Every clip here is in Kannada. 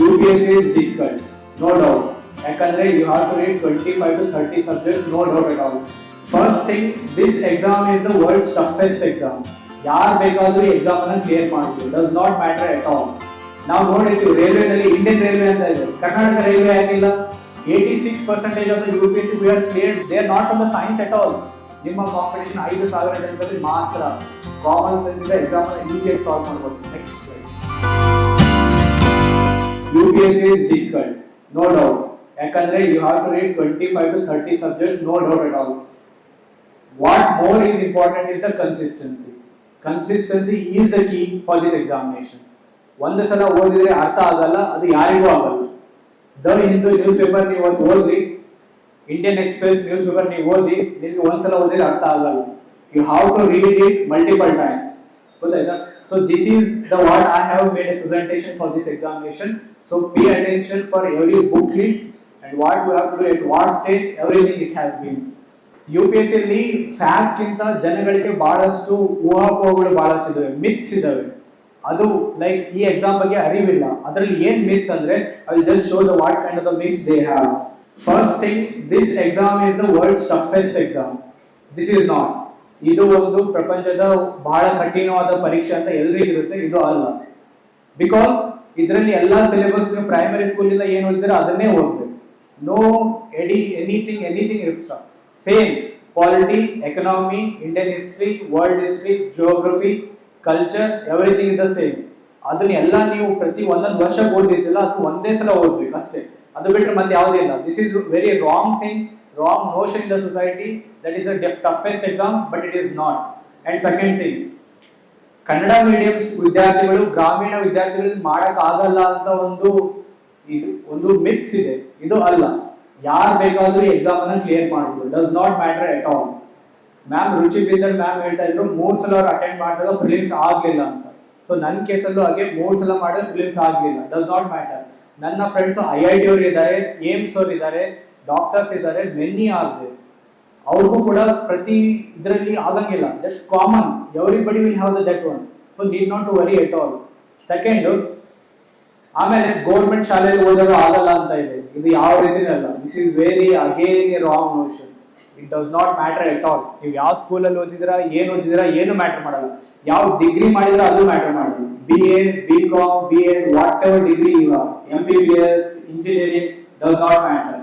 U P S C is difficult no doubt ಯಾಕಂದ್ರೆ you have to read twenty five to thirty subjects no doubt at all first thing this exam is the world's toughest exam ಯಾರು ಬೇಕಾದ್ರೂ ಎಕ್ಸಾಮ್ ಅನ್ನ ಕ್ಲಿಯರ್ ಮಾಡ್ಬೋದು. Does not matter at all ನಾವು ನೋಡಿರ್ತೀವಿ ರೈಲ್ವೆನಲ್ಲಿ ಇಂಡಿಯನ್ ರೈಲ್ವೆ ಅಂತ ಇದೆ. ಕರ್ನಾಟಕ ರೈಲ್ವೆ ಯಾಕಿಲ್ಲ eighty six percentage of the U P S C clear they are not from the science at all ನಿಮ್ಮ ಕಾಂಪಿಟೇಷನ್ ಐದು ಸಾವಿರ ಜನರಲ್ಲಿ ಮಾತ್ರ ಕಾಮನ್ ಸೆನ್ಸ್ ಇಂದ ಎಕ್ಸಾಮ್ ಈಸಿಯಾಗಿ ಸಾಲ್ವ್ ಮಾಡ್ಬೋದು. Next U C is difficult no doubt ಯಾಕಂದ್ರೆ you have to read twenty five to thirty subjects no doubt at all what more is important is the consistency consistency is the key for this examination ಒಂದು ಸಲ ಓದಿದ್ರೆ ಅರ್ಥ ಆಗಲ್ಲ, ಅದು ಯಾರಿಗೂ ಆಗಲ್ಲ. ದ ಹಿಂದೂ ನ್ಯೂಸ್ ಪೇಪರ್ ನೀವು ಒಂದು ಓದಿ ಇಂಡಿಯನ್ ಎಕ್ಸ್ಪ್ರೆಸ್ ನ್ಯೂಸ್ ಪೇಪರ್ ನೀವು ಓದಿ, ನಿಮ್ಗೆ ಒಂದ್ಸಲ ಓದಿದ್ರೆ ಅರ್ಥ ಆಗಲ್ಲ. You have to read it multiple times ಗೊತ್ತಾಯ್ತಾ? So this is the what I have made a presentation for this examination so pay attention for every book lease and what you have to do at what stage everything it has been U P S ಅಲ್ಲಿ ಫ್ಯಾಕ್ಟ್ ಜನಗಳಿಗೆ ಬಹಳಷ್ಟು ಊಹಾಪೋಹಗಳು ಬಹಳಷ್ಟು ಇದಾವೆ ಮಿತ್ಸ್ ಇದಾವೆ. ಅದು ಲೈಕ್ ಈ ಎಕ್ಸಾಮ್ ಬಗ್ಗೆ ಅರಿವಿಲ್ಲ. ಅದರಲ್ಲಿ ಏನ್ ಮಿಸ್ ಅಂದ್ರೆ I just show the what kind of the miss they have first thing this exam is the world's toughest exam this is not ಇದು ಒಂದು ಪ್ರಪಂಚದ ಬಹಳ ಕಠಿಣವಾದ ಪರೀಕ್ಷೆ ಅಂತ ಎಲ್ರಿಗೂ ಇರುತ್ತೆ, ಇದು ಅಲ್ಲ. ಬಿಕಾಸ್ ಇದರಲ್ಲಿ ಎಲ್ಲಾ ಸಿಲೆಬಸ್ ಪ್ರೈಮರಿ ಇಂದ ಏನು ಓದಿದ್ರೆ ಅದನ್ನೇ ಓದ್ಬೇಕು. No add anything anything extra same polity economy Indian history world history geography culture everything is the same ಅದನ್ನ ಎಲ್ಲ ನೀವು ಪ್ರತಿ ಒಂದೊಂದು ವರ್ಷ ಓದಿದ್ದಿಲ್ಲ ಅದು ಒಂದೇ ಸಲ ಓದ್ಬೇಕು ಅಷ್ಟೇ. ಅದು ಬಿಟ್ಟರೆ ಮತ್ತೆ ಯಾವುದೇ ಇಲ್ಲ. This is very wrong thing wrong notion in the society that is the toughest exam but it is not And second thing, Kannada mediums ವಿದ್ಯಾರ್ಥಿಗಳು ಗ್ರಾಮೀಣ ವಿದ್ಯಾರ್ಥಿಗಳಲ್ಲಿ ಮಾಡಕ್ ಆಗಲ್ಲ ಅಂತ ಒಂದು ಇದು ಒಂದು ಮಿತ್ಸ್ ಇದೆ. ಇದು ಅಲ್ಲ. ಯಾರು ಬೇಕಾದ್ರೂ ಎಕ್ಸಾಮ್ ಅನ್ನ ಕ್ಲಿಯರ್ ಮಾಡಬಹುದು does not matter at all ma'am Ruchi Bindal ma'am ಹೇಳ್ತಾ ಇದ್ರು ಮೂರ್ ಸಲ ಅವ್ರು ಅಟೆಂಡ್ ಮಾಡಿದಾಗ ಪ್ರಿಲಿಮ್ಸ್ ಆಗ್ಲಿಲ್ಲ ಅಂತ. ಸೊ ನನ್ನ ಕೇಸಲ್ಲೂ ಹಾಗೆ ಮೂರ್ ಸಲ ಮಾಡಿದ್ರೆ ಪ್ರಿಲಿಮ್ಸ್ ಆಗ್ಲಿಲ್ಲ. ಡಸ್ ನಾಟ್ ಮ್ಯಾಟರ್ ನನ್ನ ಫ್ರೆಂಡ್ಸ್ ಐ ಐ ಟಿ ಅವ್ರು ಇದ್ದಾರೆ ಏಮ್ಸ್ ಅವ್ರು ಇದ್ದಾರೆ ಡಾಕ್ಟರ್ಸ್ ಇದ್ದಾರೆ ಮೆನಿ ಆಗಿದೆ ಅವ್ರಿಗೂ ಕೂಡ ಪ್ರತಿ ಇದರಲ್ಲಿ ಆಗಂಗಿಲ್ಲ. That's common everybody will have that one so need not to worry at all second ಆಮೇಲೆ ಗೌರ್ಮೆಂಟ್ ಶಾಲೆಯಲ್ಲಿ ಓದೋದು ಆಗಲ್ಲ ಅಂತ ಇದೆ. ಇದು ಯಾವ ರೀತಿ ಅಲ್ಲ. This is very again a wrong notion it does not matter at all ನೀವು ಯಾವ ಸ್ಕೂಲಲ್ಲಿ ಓದಿದಿರಾ ಏನು ಓದಿದಿರಾ ಏನು ಮ್ಯಾಟರ್ ಮಾಡಲ್ಲ. ಯಾವ ಡಿಗ್ರಿ ಮಾಡಿದ್ರೆ ಅದು ಮ್ಯಾಟರ್ ಮಾಡಲ್ಲ. B A B Com B Ed whatever degree you M B B S engineering does not matter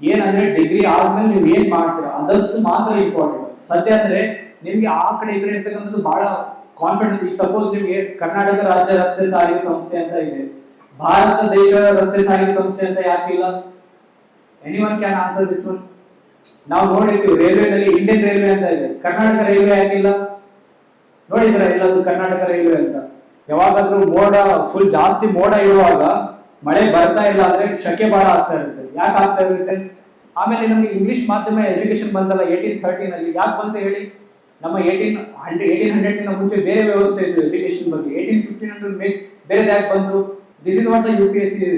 ಏನಂದ್ರೆ ಡಿಗ್ರಿ ಆದ್ಮೇಲೆ ನೀವು ಏನ್ ಮಾಡ್ತೀರಾ? ಅದಷ್ಟು ಮಾತ್ರ ಇಂಪಾರ್ಟೆಂಟ್ ಸದ್ಯ ಅಂದ್ರೆ ನಿಮ್ಗೆ ಆ ಕಡೆ ಕಡೆ ಇರ್ತಕ್ಕಂಥದ್ದು ಬಹಳ ಕಾನ್ಫಿಡೆನ್ಸ್ ಈಗ ಸಪೋಸ್ ನಿಮ್ಗೆ ಕರ್ನಾಟಕ ರಾಜ್ಯ ರಸ್ತೆ ಸಾರಿಗೆ ಸಂಸ್ಥೆ ಅಂತ ಇದೆ. ಭಾರತ ದೇಶ ರಸ್ತೆ ಸಾರಿಗೆ ಸಂಸ್ಥೆ ಅಂತ ಯಾಕಿಲ್ಲ anyone can answer this one ನಾವು ನೋಡಿರ್ತೀವಿ ರೈಲ್ವೆನಲ್ಲಿ ಇಂಡಿಯನ್ ರೈಲ್ವೆ ಅಂತ ಇದೆ. ಕರ್ನಾಟಕ ರೈಲ್ವೆ ಯಾಕಿಲ್ಲ ನೋಡಿದ್ರ? ಅದು ಕರ್ನಾಟಕ ರೈಲ್ವೆ ಅಂತ. ಯಾವಾಗಾದ್ರೂ ಮೋಡ ಫುಲ್ ಜಾಸ್ತಿ ಮೋಡ ಇರುವಾಗ ಮಳೆ ಬರ್ತಾ ಇಲ್ಲ ಅಂದ್ರೆ ಶಕೆ ಬಹಳ ಆಗ್ತಾ ಇರುತ್ತೆ. ಯಾಕೆ ಆಗ್ತಾ ಇರುತ್ತೆ? ಆಮೇಲೆ ನಮ್ಗೆ ಇಂಗ್ಲಿಷ್ ಮಾಧ್ಯಮ ಎಜುಕೇಶನ್ ಬಂದಲ್ಲ ಏಯ್ಟೀನ್ ಥರ್ಟೀನ್ ಅಲ್ಲಿ ಯಾಕೆ ಬಂತು ಹೇಳಿ? ನಮ್ಮ ಏಯ್ಟೀನ್ ಹಂಡ್ರೆಡ್ ಏಯ್ಟೀನ್ ಹಂಡ್ರೆಡ್ ಮುಂಚೆ ಬೇರೆ ವ್ಯವಸ್ಥೆ ಇತ್ತು ಎಜುಕೇಶನ್ ಬಗ್ಗೆ. ಏಯ್ಟೀನ್ ಫಿಫ್ಟೀನ್ ಹಂಡ್ರೆಡ್ ಬೇರೆ ಯಾಕೆ ಬಂತು? This is what the U P S C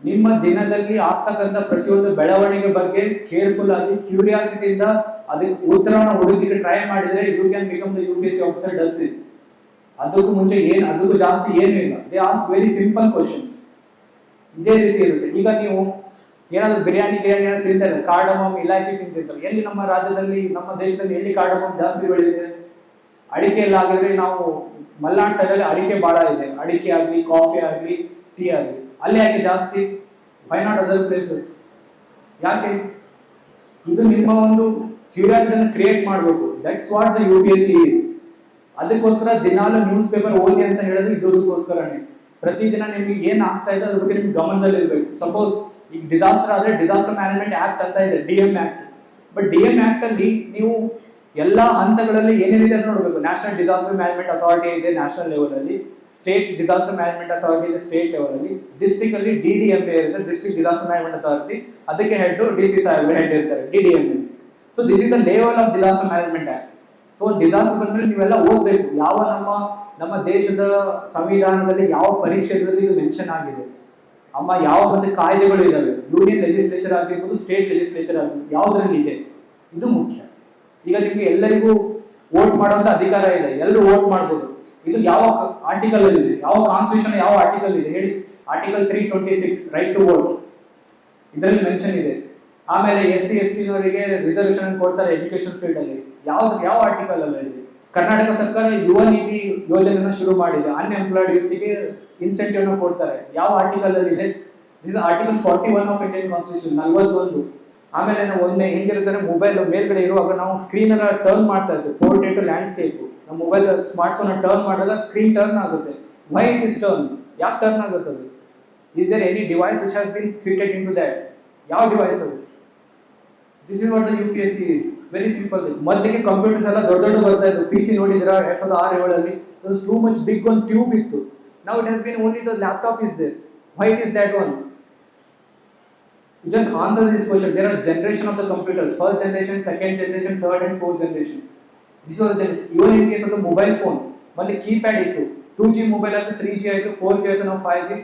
ನಿಮ್ಮ ದಿನದಲ್ಲಿ ಆಗ್ತಕ್ಕಂಥ ಪ್ರತಿಯೊಂದು ಬೆಳವಣಿಗೆ ಬಗ್ಗೆ ಕೇರ್ಫುಲ್ ಆಗಿ ಕ್ಯೂರಿಯಾಸಿಟಿಯಿಂದ ಅದಕ್ಕೆ ಉತ್ತರವನ್ನು ಹುಡುಕಿಗೆ ಟ್ರೈ ಮಾಡಿದ್ರೆ you can become the U P S C officer does it ಅದಕ್ಕೂ ಮುಂಚೆ ಏನು, ಅದಕ್ಕೂ ಜಾಸ್ತಿ ಏನು ಇಲ್ಲ. They ask very simple questions ಇದೇ ರೀತಿ ಇರುತ್ತೆ. ಈಗ ನೀವು ಏನಾದ್ರು ಬಿರಿಯಾನಿ, ಗಿರಿಯಾನಿ ಏನಾದ್ರು ತಿಂತಾರೆ ಕಾರ್ಡಮಮ್ ಇಲಾಚಿ ತಿಂತಿರ್ತಾರೆ. ಎಲ್ಲಿ ನಮ್ಮ ರಾಜ್ಯದಲ್ಲಿ, ನಮ್ಮ ದೇಶದಲ್ಲಿ ಎಲ್ಲಿ ಕಾರ್ಡಮಮ್ ಜಾಸ್ತಿ ಬೆಳೆದಿದೆ ಅಡಿಕೆ ಎಲ್ಲ ಆಗಿದ್ರೆ ನಾವು ಮಲ್ನಾಡ್ ಸೈಡ್ ಅಲ್ಲಿ ಅಡಿಕೆ ಬಹಳ ಇದೆ. ಅಡಿಕೆ ಆಗ್ಲಿ ಕಾಫಿ ಆಗ್ಲಿ ಟೀ ಆಗ್ಲಿ. ಅಲ್ಲಿ ಯಾಕೆ ಜಾಸ್ತಿ? ವೈ ನಾಟ್ ಅದರ್ ಪ್ಲೇಸಸ್ ಯಾಕೆ? ಇದು ನಿಮ್ಮ ಒಂದು ಕ್ಯೂರಿಯಾಸಿಟಿಯನ್ನು ಕ್ರಿಯೇಟ್ ಮಾಡಬೇಕು. That's what the U P S C ಅದಕ್ಕೋಸ್ಕರ ದಿನಾಲು ನ್ಯೂಸ್ ಪೇಪರ್ ಓದಿ ಅಂತ ಹೇಳಿದ್ರೆ ಇದಕ್ಕೋಸ್ಕರನೇ ಪ್ರತಿದಿನ ನಿಮ್ಗೆ ಏನ್ ಆಗ್ತಾ ಇದೆ ಅದ್ರ ಬಗ್ಗೆ ನಿಮ್ಗೆ ಗಮನದಲ್ಲಿ ಇರಬೇಕು. ಸಪೋಸ್ ಈಗ ಡಿಸಾಸ್ಟರ್ ಆದ್ರೆ ಡಿಸಾಸ್ಟರ್ ಮ್ಯಾನೇಜ್ಮೆಂಟ್ ಆಕ್ಟ್ ಅಂತ ಇದೆ D M act but D M act ಅಲ್ಲಿ ನೀವು ಎಲ್ಲಾ ಹಂತಗಳಲ್ಲಿ ಏನೇನಿದೆ ಅಂತ ನೋಡಬೇಕು. ನ್ಯಾಷನಲ್ ಡಿಸಾಸ್ಟರ್ ಮ್ಯಾನೇಜ್ಮೆಂಟ್ ಅಥಾರಿಟಿ ಇದೆ ನ್ಯಾಷನಲ್ ಲೆವೆಲ್ ಅಲ್ಲಿ ಸ್ಟೇಟ್ ಡಿಸಾಸ್ಟರ್ ಮ್ಯಾನೇಜ್ಮೆಂಟ್ ಅಥಾರಿಟಿ ಇದೆ ಸ್ಟೇಟ್ ಲೆವೆಲ್ ಅಲ್ಲಿ ಡಿಸ್ಟ್ರಿಕ್ಟ್ ಅಲ್ಲಿ ಡಿ ಡಿ ಎಂ ಎ ಇರುತ್ತೆ ಡಿಸ್ಟ್ರಿಕ್ಟ್ ಡಿಸಾಸ್ಟರ್ ಮ್ಯಾನೇಜ್ಮೆಂಟ್ ಅಥಾರಿಟಿ ಅದಕ್ಕೆ ಹೆಡ್ ಡಿ ಸಿ ಸಾಹೇಬ್ ಹೆಡ್ ಇರ್ತಾರೆ D D M A so this is the level of disaster management act so disaster ಬಂದ್ರೆ ನೀವೆಲ್ಲ ಹೋಗ್ಬೇಕು. ಯಾವ ನಮ್ಮ ನಮ್ಮ ದೇಶದ ಸಂವಿಧಾನದಲ್ಲಿ ಯಾವ ಪರೀಕ್ಷೆಗಳಲ್ಲಿ ಇದು ಮೆನ್ಷನ್ ಆಗಿದೆ? ಅಮ್ಮ, ಯಾವ ಒಂದು ಕಾಯ್ದೆಗಳು ಇದಾವೆ? ಯೂನಿಯನ್ ಲೆಜಿಸ್ಲೇಚರ್ ಆಗಿರ್ಬೋದು ಸ್ಟೇಟ್ ಲೆಜಿಸ್ಲೇಚರ್ ಆಗಿರ್ಬೋದು, ಯಾವ್ದ್ರಲ್ಲಿ ಇದೆ? ಇದು ಮುಖ್ಯ. ಈಗ ನಿಮ್ಗೆ ಎಲ್ಲರಿಗೂ ವೋಟ್ ಮಾಡುವಂತ ಅಧಿಕಾರ ಇದೆ. ಎಲ್ಲರೂ ವೋಟ್ ಮಾಡ್ಬೋದು. ಇದು ಯಾವ ಆರ್ಟಿಕಲ್ ಅಲ್ಲಿ ಇದೆ? ಯಾವ ಕಾನ್ಸ್ಟಿಟ್ಯೂಷನ್ ಯಾವ ಆರ್ಟಿಕಲ್ ಇದೆ? ಹೇಳಿ. Article three twenty six right to vote ಇದರಲ್ಲಿ ಮೆನ್ಷನ್ ಇದೆ. ಆಮೇಲೆ ಎಸ್ ಸಿ, ಎಸ್ ಟಿನವರಿಗೆ ರಿಸರ್ವೇಶನ್ ಕೊಡ್ತಾರೆ ಎಜುಕೇಶನ್ ಫೀಲ್ಡ್ ಅಲ್ಲಿ. ಯಾವ ಯಾವ ಆರ್ಟಿಕಲ್ ಅಲ್ಲ ಇದೆ? ಕರ್ನಾಟಕ ಸರ್ಕಾರ ಯುವ ನಿಧಿ ಯೋಜನೆಯನ್ನು ಶುರು ಮಾಡಿದೆ. ಅನ್ಎಂಪ್ಲಾಯ್ಡ್ ಯೂತ್ಗೆ ಇನ್ಸೆಂಟಿವ್ ಕೊಡ್ತಾರೆ. ಯಾವ ಆರ್ಟಿಕಲ್ ಅಲ್ಲಿ? ಇದೆ is article forty one of Indian constitution ನಲ್ವತ್ತೊಂದು. ಆಮೇಲೆ ನಾವು ಒಮ್ಮೆ ಹೆಂಗಿರ್ತಾರೆ ಮೊಬೈಲ್ ಮೇಲ್ಗಡೆ ಇರುವಾಗ ನಾವು ಸ್ಕ್ರೀನ್ ಅನ್ನ ಟರ್ನ್ ಮಾಡ್ತಾ ಇದ್ವಿ ಪೋರ್ಟ್ರೇಟ್ ಲ್ಯಾಂಡ್ಸ್ಕೇಪ್ ನಮ್ಮ ಮೊಬೈಲ್ ಸ್ಮಾರ್ಟ್ ಫೋನ್ ಟರ್ನ್ ಮಾಡಿದಾಗ ಸ್ಕ್ರೀನ್ ಟರ್ನ್ ಆಗುತ್ತೆ. ವೈ ಇಟ್ ಇಸ್ ಟರ್ನ್ ಯಾಕೆ ಟರ್ನ್ ಆಗುತ್ತೆ ಅದು? Is any device which has been fitted in to that ಯಾವ ಡಿವೈಸ್ ಅದು? This is what U P S C is very simple ಮೊದಲಿಗೆ ಕಂಪ್ಯೂಟರ್ಸ್ ಎಲ್ಲ ದೊಡ್ಡ ದೊಡ್ಡ ಬರ್ತಾ ಇತ್ತು ಪಿ ಸಿ ನೋಡಿದ್ರ ಎರಡ್ ಸಾವಿರದ ಆರು ಏಳಲ್ಲಿ. ಟೂ ಮಚ್ ಬಿಗ್ ಒಂದು ಟ್ಯೂಬ್ ಇತ್ತು. ನಾವು it has been only the laptop is there why it is that one just answer this question. There are generation of the computers, first generation, second generation, third and fourth generation. This was the, even in case of the mobile phone, only keypad two G mobile ಆಯ್ತು ತ್ರೀ ಜಿ ಆಯ್ತು ಫೋರ್ ಜಿ ಆಯ್ತು ನಾವು ಫೈವ್ ಜಿ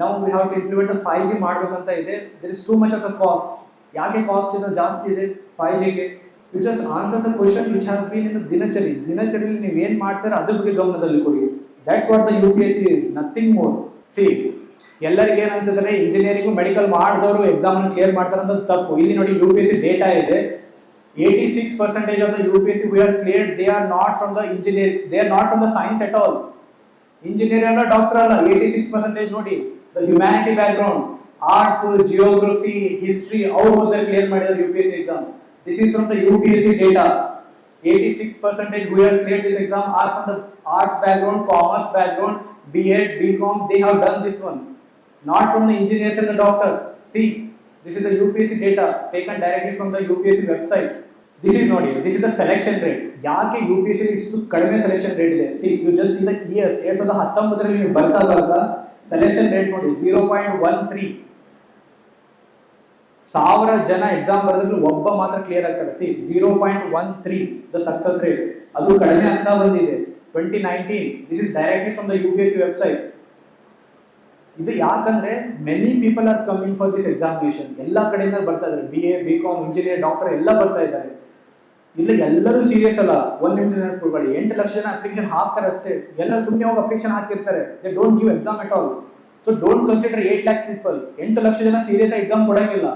ನಾವು we have to implement five G ಮಾಡ್ಬೇಕಂತ ಇದೆ. There is too much of the cost ಯಾಕೆ ಕಾಸ್ಟ್ ಇನ್ನೂ ಜಾಸ್ತಿ ಇದೆ? ಫೈವ್ ಜಿಗೆ you just answer the question which has been in ದಿನಚರಿ. ದಿನಚರಿಯಲ್ಲಿ ನೀವು ಏನು ಮಾಡ್ತಾರೆ ಅದ್ರ ಬಗ್ಗೆ ಗಮನದಲ್ಲಿ ಕೊಡಿ. That's what the U P S C is nothing more see ಎಲ್ಲರಿಗೆ ಏನ್ ಅನ್ಸಿದ್ರೆ ಇಂಜಿನಿಯರಿಂಗ್ ಮೆಡಿಕಲ್ ಮಾಡಿದವರು ಎಕ್ಸಾಮ್ ಕ್ಲಿಯರ್ ಮಾಡ್ತಾರೆ ಅಂತ ತಪ್ಪು. ಇಲ್ಲಿ ನೋಡಿ U P S C data ಇದೆ. Eighty six percentage of the U P S C we are clear they are not from the engineer they are not from the science at all engineer ಅಲ್ಲ ಡಾಕ್ಟರ್ ಅಲ್ಲ ಏಯ್ಟಿ ಸಿಕ್ಸ್ ಪರ್ಸೆಂಟೇಜ್ ನೋಡಿ. The humanity background arts geography history ಅವ್ರು ಓದಿದ್ರೆ ಕ್ಲಿಯರ್ ಮಾಡಿದ್ದಾರೆ U P S C exam this is from the U P S C data eighty six percentage who has clear this exam are from the arts background commerce background B Ed B Com they have done this one not from the engineers and the doctors. See, this is the UPSC data taken directly from the UPSC website. This is not here. This is the selection rate. ಯಾಕೆ ಯು ಪಿ ಎಸ್ ಸಿ ಇಷ್ಟು ಕಡಿಮೆ ಸೆಲೆಕ್ಷನ್ ರೇಟ್ ಇದೆ see you just see the years ಎರಡ್ ಸಾವಿರದ ಹತ್ತೊಂಬತ್ತರಲ್ಲಿ ನೀವು ಬರ್ತಾ ಬರ್ತಾ ಸೆಲೆಕ್ಷನ್ ರೇಟ್ ನೋಡಿ ಜೀರೋ ಪಾಯಿಂಟ್ ಒನ್ ತ್ರೀ ಸಾವಿರ ಜನ ಎಕ್ಸಾಮ್ ಬರೆದ್ರು ಒಬ್ಬ ಮಾತ್ರ ಕ್ಲಿಯರ್ ಆಗ್ತಾರೆ see zero point one three the success rate ಅದು ಕಡಿಮೆ ಆಗ್ತಾ ಬಂದಿದೆ. Twenty nineteen this is directly from the U P S website ಇದು ಯಾಕಂದ್ರೆ many people are coming for this examination ಎಲ್ಲ ಕಡೆಯಿಂದ ಬರ್ತಾ ಇದ್ದಾರೆ. B A B Com engineer doctor ಎಲ್ಲ ಬರ್ತಾ ಇದ್ದಾರೆ. ಇಲ್ಲಿ ಎಲ್ಲರೂ ಸೀರಿಯಸ್ ಅಲ್ಲ. ಒಂದ್ ನಿಮಿಷ ನೆನಪಿಡ್ಬೇಡಿ ಎಂಟು ಲಕ್ಷ ಜನ ಅಪ್ಲಿಕೇಶನ್ ಹಾಕ್ತಾರೆ ಅಷ್ಟೇ. ಎಲ್ಲ ಸುಮ್ಮನೆ ಹೋಗಿ ಅಪ್ಲಿಕೇಶನ್ ಹಾಕಿರ್ತಾರೆ. They don't give exam at all so don't consider eight lakh people ಎಂಟು ಲಕ್ಷ ಜನ ಸೀರಿಯಸ್ ಆಗಿ ಎಕ್ಸಾಮ್ ಕೊಡಂಗಿಲ್ಲ.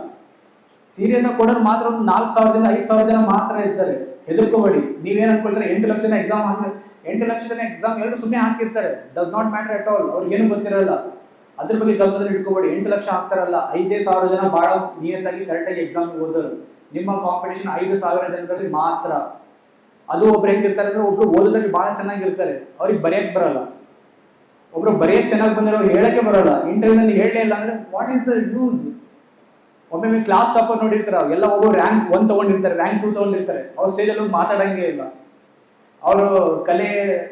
ಸೀರಿಯಸ್ ಆಗಿ ಕೊಡೋರು ಮಾತ್ರ ಒಂದು ನಾಲ್ಕು ಸಾವಿರದಿಂದ ಐದು ಸಾವಿರ ಜನ ಮಾತ್ರ ಇರ್ತಾರೆ ಹೆದರ್ಕೋಬೇಡಿ. ನೀವೇನು ಅನ್ಕೊಳ್ತಾರೆ? ಎಂಟು ಲಕ್ಷ ಜನ ಎಕ್ಸಾಮ್ ಹಾಕಿ ಎಂಟು ಲಕ್ಷ ಜನ ಎಕ್ಸಾಮ್ ಎರಡು ಸುಮ್ಮನೆ ಹಾಕಿರ್ತಾರೆ. Does not matter at all ಅವ್ರಿಗೆ ಏನು ಗೊತ್ತಿರಲ್ಲ. ಅದ್ರ ಬಗ್ಗೆ ಗಮನದಲ್ಲಿ ಇಟ್ಕೋಬೇಡಿ. ಎಂಟು ಲಕ್ಷ ಹಾಕ್ತಾರಲ್ಲ, ಐದೇ ಸಾವಿರ ಜನ ಬಹಳ ನಿಯತ್ತಾಗಿ ಕರೆಕ್ಟಾಗಿ ಎಕ್ಸಾಮ್ ಓದೋರು. ನಿಮ್ಮ ಕಾಂಪಿಟೇಷನ್ ಐದು ಸಾವಿರ ಜನದಲ್ಲಿ ಮಾತ್ರ. ಅದು ಒಬ್ರು ಹೆಂಗಿರ್ತಾರೆ ಅಂದ್ರೆ ಒಬ್ರು ಓದೋದ್ರಲ್ಲಿ ಬಹಳ ಚೆನ್ನಾಗಿರ್ತಾರೆ. ಅವ್ರಿಗೆ ಬರೆಯಕ್ ಬರಲ್ಲ. ಒಬ್ರು ಬರೆಯಕ್ ಚೆನ್ನಾಗಿ ಬಂದ್ರೆ ಅವ್ರು ಹೇಳಕ್ಕೆ ಬರಲ್ಲ. ಇಂಟರ್ವ್ಯೂನಲ್ಲಿ ಹೇಳಲೇ ಇಲ್ಲ ಅಂದ್ರೆ ವಾಟ್ ಇಸ್ ದ ಯೂಸ್ ಒಮ್ಮೊಮ್ಮೆ ಕ್ಲಾಸ್ ಟಾಪರ್ ನೋಡಿರ್ತಾರೆ ಎಲ್ಲ ಒಬ್ಬರು ರ್ಯಾಂಕ್ ಒನ್ ತಗೊಂಡಿರ್ತಾರೆ ರ್ಯಾಂಕ್ ಟೂ ತಗೊಂಡಿರ್ತಾರೆ. ಅವ್ರ ಸ್ಟೇಜಲ್ಲಿ ಹೋಗಿ ಮಾತಾಡಂಗೇ ಇಲ್ಲ. ಅವರು ಕಲೆ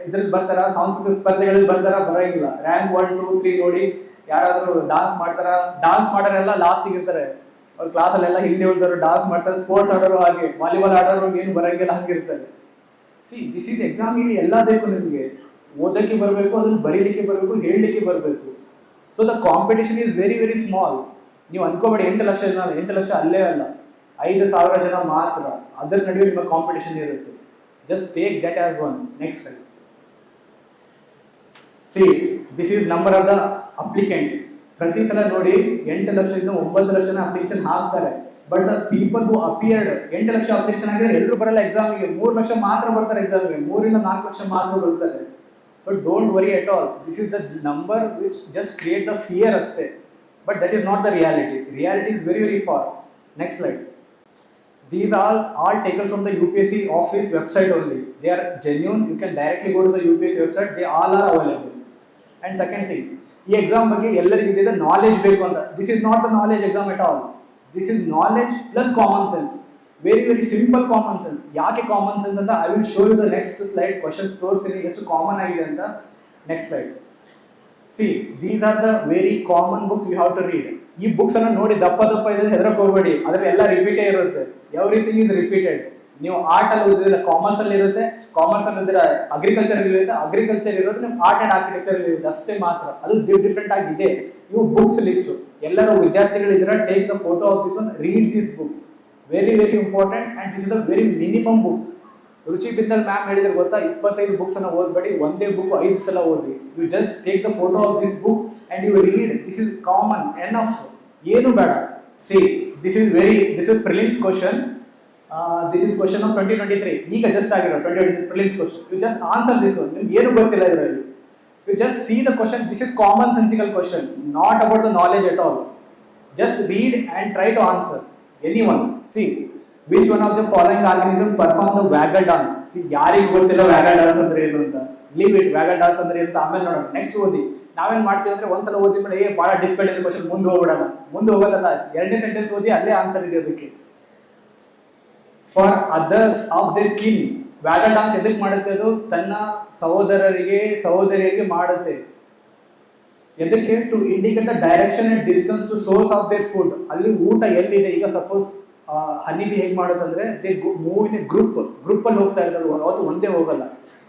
ಇದ್ರಲ್ಲಿ ಬರ್ತಾರ, ಸಾಂಸ್ಕೃತಿಕ ಸ್ಪರ್ಧೆಗಳಲ್ಲಿ ಬರ್ತಾರ, ಬರಂಗಿಲ್ಲ. ರ್ಯಾಂಕ್ ಒನ್ ಟೂ ತ್ರೀ ನೋಡಿ ಯಾರಾದರೂ ಡಾನ್ಸ್ ಮಾಡ್ತಾರ ಡಾನ್ಸ್ ಮಾಡೋರೆಲ್ಲ ಲಾಸ್ಟಿಗೆ ಇರ್ತಾರೆ. ಅವ್ರ ಕ್ಲಾಸಲ್ಲೆಲ್ಲ ಹಿಂದೆ ಉಳಿದವರು ಡಾನ್ಸ್ ಮಾಡ್ತಾರೆ ಸ್ಪೋರ್ಟ್ಸ್ ಆಡೋರು ಹಾಗೆ ವಾಲಿಬಾಲ್ ಆಡೋರು ಏನು ಬರಂಗಿಲ್ಲ ಹಾಗಿರ್ತಾರೆ ಸಿ ದಿಸ್ ಇಸ್ ಎಕ್ಸಾಮ್ ಇಲ್ಲಿ ಎಲ್ಲ ಬೇಕು ನಿಮಗೆ. ಓದಕ್ಕೆ ಬರಬೇಕು ಅದನ್ನು ಬರೀಲಿಕ್ಕೆ ಬರಬೇಕು, ಹೇಳಲಿಕ್ಕೆ ಬರಬೇಕು. So the competition is very very small ನೀವು ಅನ್ಕೋಬೇಡಿ, ಎಂಟು ಲಕ್ಷ ಜನ, ಎಂಟು ಲಕ್ಷ ಅಲ್ಲೇ ಅಲ್ಲ. ಐದು ಸಾವಿರ ಜನ ಮಾತ್ರ. ಅದರ ನಡುವೆ ನಿಮ್ಮ ಕಾಂಪಿಟೇಷನ್ ಇರುತ್ತೆ. Just take that as one next see this is number of the applicants ಪ್ರತಿ ಸಲ ನೋಡಿ, ಎಂಟು ಲಕ್ಷದಿಂದ ಒಂಬತ್ತು ಲಕ್ಷ ಜನ ಅಪ್ಲಿಕೇಶನ್ ಹಾಕ್ತಾರೆ. But the people who appeared ಎಂಟು ಲಕ್ಷ ಅಪ್ಲಿಕೇಶನ್ ಆಗಿದ್ರೆ ಎಲ್ಲರೂ ಬರಲ್ಲ ಎಕ್ಸಾಮ್ಗೆ ಮೂರು ಲಕ್ಷ ಮಾತ್ರ ಬರ್ತಾರೆ ಎಕ್ಸಾಮಿಗೆ ಮೂರಿಂದ ನಾಲ್ಕು ಲಕ್ಷ ಮಾತ್ರ ಬರ್ತಾರೆ so don't worry at all this is the number which just create the fear ಅಷ್ಟೇ. But that is not the reality reality is very very far next slide these are all taken from the UPSC office website only. They are genuine. You can directly go to the UPSC website. They all are available. And second thing, ಈ ಎಕ್ಸಾಮ್ ಬಗ್ಗೆ ಎಲ್ಲರಿಗೂ ಇದ್ದಿದೆ ನಾಲೆಜ್ ಬೇಕು ಅಂತ. This is not the knowledge exam at all this is knowledge plus common sense very very simple common sense ಯಾಕೆ ಕಾಮನ್ ಸೆನ್ಸ್ ಅಂತ? I will show you the next slide questions ತೋರಿಸ್ತೀನಿ. ಎಷ್ಟು ಕಾಮನ್ ಆಗಿದೆ ಅಂತ. Next slide see these are the very common books you have to read ಈ ಬುಕ್ಸ್ ಅನ್ನ ನೋಡಿ ದಪ್ಪ ದಪ್ಪ ಇದೆ ಹೆದರಕ್ ಹೋಗ್ಬೇಡಿ. ಅದ್ರಲ್ಲಿ ಎಲ್ಲ ರಿಪೀಟೇ ಇರುತ್ತೆ. ಎವ್ರಿಥಿಂಗ್ ಇಸ್ ರಿಪೀಟೆಡ್ ನೀವು ಆರ್ಟ್ ಅಲ್ಲಿ ಓದಿದ್ರೆ ಕಾಮರ್ಸ್ ಅಲ್ಲಿ ಇರುತ್ತೆ ಕಾಮರ್ಸ್ ಅಲ್ಲಿ ಓದಿದ್ರೆ ಅಗ್ರಿಕಲ್ಚರ್ ಇರುತ್ತೆ ಅಗ್ರಿಕಲ್ಚರ್ ಇರೋದು ನಿಮ್ ಆರ್ಟ್ ಅಂಡ್ ಆರ್ಕಿಟೆಕ್ಚರ್ ಇರುತ್ತೆ. ಅಷ್ಟೇ ಮಾತ್ರ. ಅದು ಡಿಫ್ರೆಂಟ್ ಆಗಿದೆ. ಇವು ಬುಕ್ಸ್ ಲಿಸ್ಟ್ ಎಲ್ಲರೂ ವಿದ್ಯಾರ್ಥಿಗಳಿದ್ರೆ take the photo of this one read these books very very important and this is the very minimum books Ruchi Bindal ma'am ಹೇಳಿದ್ರೆ ಗೊತ್ತಾ? ಇಪ್ಪತ್ತೈದು ಬುಕ್ಸ್ ಅನ್ನ ಓದ್ಬೇಡಿ ಒಂದೇ ಬುಕ್ ಐದು ಸಲ ಓದಿ you just take the photo of this book and you read this this common common, of ಏನು ಬೇಡ. See this is very this is prelims question this is question of twenty twenty three ಈಗ ಜಸ್ಟ್ ಆಗಿರೋ twenty twenty prelims question you just answer this one ನಿಮ್ಗೆ ಏನು ಗೊತ್ತಿಲ್ಲ ಇದರಲ್ಲಿ. You just see the question this is common sensical question not about the knowledge at all just read and try to answer any one which one one of the following organism perform the dance? Dance ಯಾರಿಗೆ ಗೊತ್ತಿಲ್ಲ ವ್ಯಾಗಲ್ ಡಾನ್ಸ್ ಅಂದ್ರೆ ಏನು ಅಂತ? ಲೀವ್ ಇಟ್ ವ್ಯಾಗಲ್ ಡಾನ್ಸ್ ಅಂದ್ರೆ ಏನು ಆಮೇಲೆ ನೋಡೋಣ. ನೆಕ್ಸ್ಟ್ ಓದಿ. ನಾವೇನ್ ಮಾಡ್ತೀವಿ ಅಂದ್ರೆ ಒಂದ್ಸಲ ಓದಿ ಮೇಲೆ, ಏ ಬಹಳ ಡಿಫಿಕಲ್ಟ್ ಇದೆ ಕ್ವಶನ್ ಮುಂದೆ ಹೋಗ್ಬಿಡೋಣ. ಮುಂದೆ ಹೋಗೋದಲ್ಲ, ಎರಡನೇ ಸೆಂಟೆನ್ಸ್ ಓದಿ, ಅಲ್ಲೇ ಆನ್ಸರ್ ಇದೆ ಅದಕ್ಕೆ. For others of their kin waggle dance ಎದಕ್ಕೆ ಮಾಡುತ್ತೆ ಅದು? ತನ್ನ ಸಹೋದರರಿಗೆ, ಸಹೋದರಿಯರಿಗೆ ಮಾಡುತ್ತೆ. ಎದಕ್ಕೆ? To indicate the direction and distance to source of their food ಅಲ್ಲಿ ಊಟ ಎಲ್ಲಿದೆ? ಈಗ ಸಪೋಸ್ ಹನಿ ಬಿ ಹೇಗೆ ಮಾಡೋದಂದ್ರೆ they move in group group ಅಲ್ಲಿ ಹೋಗ್ತಾ ಇರೋದು, ಅವತ್ತು ಒಂದೇ ಹೋಗಲ್ಲ.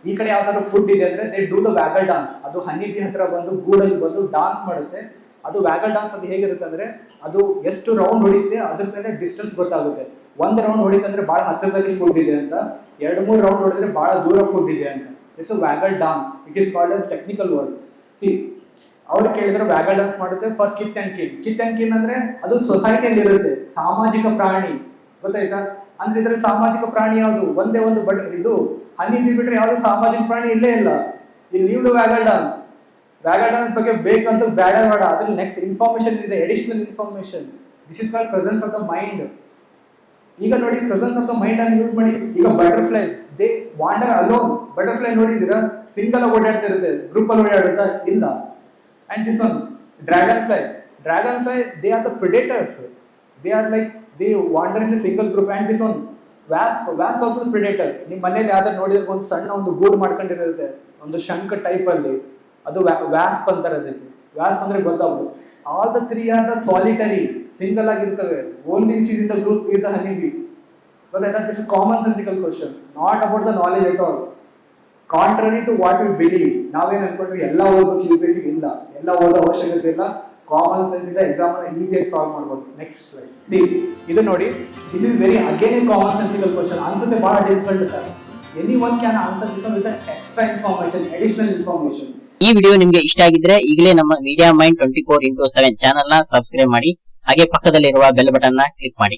ಈ ಕಡೆ ಯಾವ್ದಾದ್ರು ಫುಡ್ ಇದೆ ಅಂದ್ರೆ they do the waggle dance ಅದು ಹನಿ ಬಿ ಹತ್ರ ಬಂದು, ಗೂಡಲ್ಲಿ ಬಂದು ಡಾನ್ಸ್ ಮಾಡುತ್ತೆ. ಅದು ವ್ಯಾಗಲ್ ಡಾನ್ಸ್ ಅದು ಹೇಗಿರುತ್ತೆ ಅಂದ್ರೆ, ಅದು ಎಷ್ಟು ರೌಂಡ್ ಹೊಡಿಯುತ್ತೆ, ಅದ್ರ ಮೇಲೆ ಡಿಸ್ಟೆನ್ಸ್ ಗೊತ್ತಾಗುತ್ತೆ. ಒಂದ್ ರೌಂಡ್ ಹೊಡಿತಂದ್ರೆ ಬಹಳ ಹತ್ತಿರದಲ್ಲಿ ಫುಡ್ ಇದೆ ಅಂತ. ಎರಡು, ಮೂರು ರೌಂಡ್ ಹೊಡಿದ್ರೆ ಬಹಳ ದೂರ ಫುಡ್ ಇದೆ ಅಂತ. It's a waggle dance it is called as technical word see ಅವ್ರು ಕೇಳಿದ್ರೆ ವ್ಯಾಗಲ್ ಡಾನ್ಸ್ ಮಾಡುತ್ತೆ ಫಾರ್ ಕಿತ್ ಅಂಡ್ ಕಿನ್ ಅಂದ್ರೆ ಅದು ಸೊಸೈಟಿಯಲ್ಲಿ ಇರುತ್ತೆ ಸಾಮಾಜಿಕ ಪ್ರಾಣಿ. ಗೊತ್ತಾಯ್ತಾ? ಅಂದ್ರೆ ಇದ್ರೆ ಸಾಮಾಜಿಕ ಪ್ರಾಣಿ ಯಾವುದು? ಒಂದೇ ಒಂದು ಬಟ್ ಇದು ಹನಿ ಬಿಟ್ರೆ ಯಾವ್ದು ಸಾಮಾಜಿಕ ಪ್ರಾಣಿ ಇಲ್ಲೇ ಇಲ್ಲ. ಇಲ್ಲಿ ನೀವು ವ್ಯಾಗಲ್ ಡಾನ್ಸ್ ವ್ಯಾಗಲ್ ಡಾನ್ಸ್ ಬಗ್ಗೆ ಬೇಕಂತ ಬೇಡ ಬೇಡ. ಅದ್ರಲ್ಲಿ ನೆಕ್ಸ್ಟ್ ಇನ್ಫಾರ್ಮೇಶನ್ ಇದೆ additional information this is call presence of the mind ಈಗ ನೋಡಿ ಪ್ರೆಸೆನ್ಸ್ ಆಫ್ ದ ಮೈಂಡ್ ಅನ್ನು ಯೂಸ್ ಮಾಡಿ, ಈಗ butterflies they wander alone butterfly ನೋಡಿದ್ದೀರಾ? ಸಿಂಗಲ್ ಆಗಿ ಓಡಾಡ್ತಿರುತ್ತೆ ಗ್ರೂಪ್ ಅಲ್ಲಿ ಓಡಾಡುತ್ತಾ? ಇಲ್ಲ. And this one, dragonfly. Dragonfly, they are the predators. They are like, they wander in a single group. And this one, wasp also the predator. ನಿಮ್ಮ ಮನೇಲಿ ಯಾವ್ದಾರು ನೋಡಿದ್ರೆ ಒಂದು ಸಣ್ಣ ಒಂದು ಗೂಡು ಮಾಡ್ಕೊಂಡಿರುತ್ತೆ. ಒಂದು ಶಂಕ ಟೈಪ್ ಅಲ್ಲಿ. ಅದು ವ್ಯಾಸ್ಪ್ ಅಂತಾರೆ ಅದಕ್ಕೆ. ವ್ಯಾಸ್ಪ್ ಅಂದ್ರೆ ಗೊತ್ತಾಗ್ಬೋದು. All the three are the solitary single ಆಗಿರ್ತವೆ. Only which is in the group with honey bee common sensical question not about the knowledge at all contrary to what you believe ನಾವೇನ್ ಅನ್ಕೊಂಡ್ವಿ? ಎಲ್ಲ ಓದ್ಬೇಕು ಯು ಪಿ ಇಲ್ಲ. ಎಲ್ಲ ಓದೋ ಅವಶ್ಯಕತೆ ಇಲ್ಲ. ಕಾಮನ್ ಸೆನ್ಸ್ ಇಂದ ಎಕ್ಸಾಮ್ ಈಸಿಯಾಗಿ ಸಾಲ್ವ್ ಮಾಡ್ಬೋದು. ನೆಕ್ಸ್ಟ್ ಸ್ಲೈಡ್ ಸಿ ಇದು ನೋಡಿ this is very again a common sensical question ಅನ್ಸುತ್ತೆ, ಬಹಳ ಡಿಫಿಕಲ್ಟ್ ಇರ್ತಾರೆ any one can answer this with extra information additional information ಈ ವಿಡಿಯೋ ನಿಮ್ಗೆ ಇಷ್ಟ ಆಗಿದ್ರೆ ಈಗಲೇ ನಮ್ಮ media mind twenty four into seven ಚಾನಲ್ನ ಸಬ್ಸ್ಕ್ರೈಬ್ ಮಾಡಿ. ಹಾಗೆ ಪಕ್ಕದಲ್ಲಿರುವ ಬೆಲ್ ಬಟನ್ನ ಕ್ಲಿಕ್ ಮಾಡಿ.